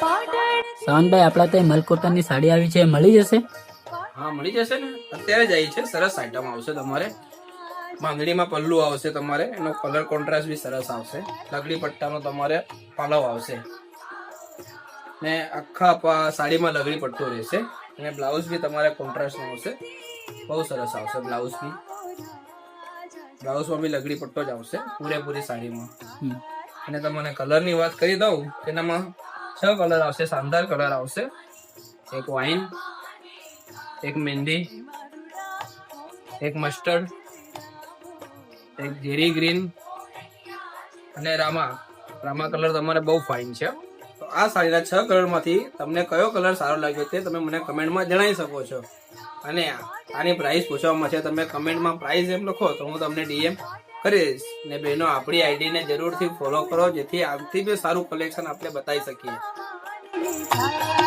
સાવનભાઈ આપણા ત્યાં મલકોટનની સાડી આવી છે મળી જશે? હા મળી જશે ને? અત્યારે જ આવી છે સરસ આઈટમ આવશે તમારે. બાંધણીમાં પલ્લુ આવશે તમારે એનો કલર કોન્ટ્રાસ્ટ બી સરસ આવશે. લગડી પટ્ટાનો તમારે પાલવ આવશે. ને આખા સાડીમાં લગડી પટ્ટો રહેશે. અને બ્લાઉઝ બી તમારે કોન્ટ્રાસ્ટ આવશે. બહુ સરસ આવશે બ્લાઉઝ બી. બ્લાઉઝમાં બી લગડી પટ્ટો જ આવશે પૂરેપૂરી સાડીમાં. અને તમને કલરની વાત કરી દઉં તેનામાં છ કલર આવશે શાનદાર કલર આવશે એક વાઇન એક મહેંદી એક મસ્ટર્ડ એક ઝેરી ગ્રીન અને રામા. રામા કલર તમારે બહુ ફાઇન છે. તો આ સાડીના છ કલરમાંથી તમને કયો કલર સારો લાગ્યો તે તમે મને કમેન્ટમાં જણાવી શકો છો. અને આની પ્રાઇસ પૂછવામાં છે. તમે કમેન્ટમાં પ્રાઇસ એમ લખો તો હું તમને ડીએમ કરીશ ને બહેનો, આપણી આઈડીને જરૂરથી ફોલો કરો, જેથી આનાથી બી સારું કલેક્શન આપણે બતાવી શકીએ.